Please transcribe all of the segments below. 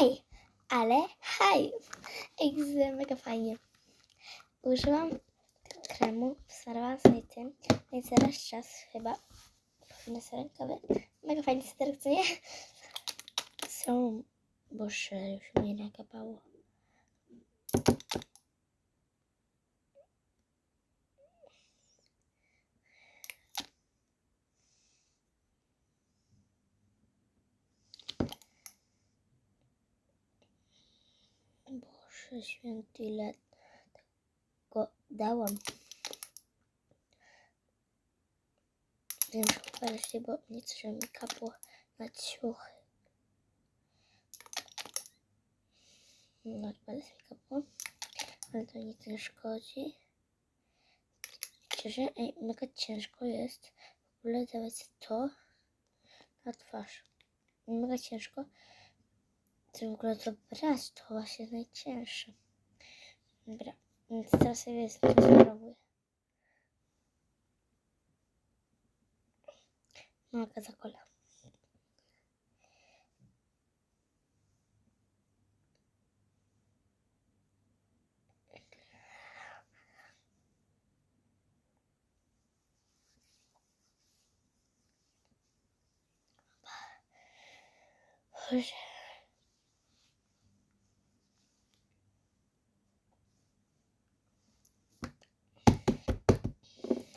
Ej, ale haj! Ej, mega fajnie. Użyłam kremu, wsmarowałam sobie tym, no i teraz czas chyba sobie rękawy. Mega fajny sweterek, co nie? Są, boże, już mnie nakapało. Boże święty, ile go dałam. Chwalę się, bo nic, że mi kapło na ciuchy. No, chwalę się kapło, ale to nic nie szkodzi. Szczerze, ej, mega ciężko jest w ogóle dawać to na twarz. Mega ciężko. To w ogóle to brać, to właśnie najcięższe. Dobra, więc teraz sobie spróbuję. Mega zakola.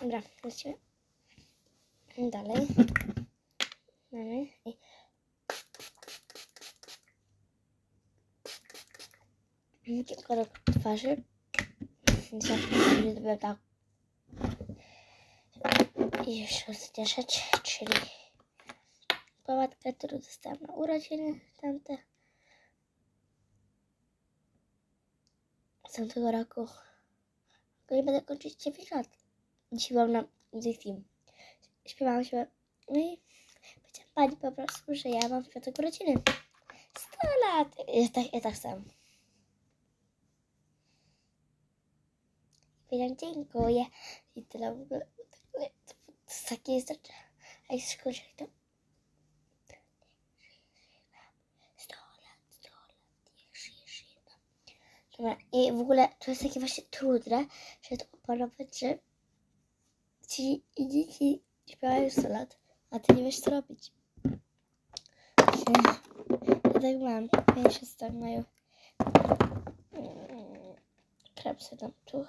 Dobra, lecimy. Dalej. Mamy. Kilka do twarzy. Zawsze będzie tak. I jeszcze ostatnia czyli pomadkę, którą dostałam na urodziny tamte. Z tamtego roku. Nie będę kończyć 9 lat. Byłam na Zifim. Śpiewałam się. No i powiedziałam pani po prostu, że ja mam w piątek urodziny. 100 lat. Ja tak, ja tak sam. Powiedziałam dziękuję. I tyle w ogóle. To jest takie jest rzeczy. A jak skończę to. 100 lat, 100 lat, niech żyje. Dobra, i w ogóle to jest takie właśnie trudne, żeby to opanować, że ci i dzieci śpiewają 100 lat, a ty nie wiesz co robić. Ja tak mam, się tak mają krepsy tam tu.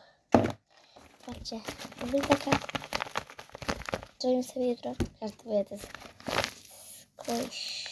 Patrzcie, robię taka, zrobimy sobie jutro, każdy to jest skądś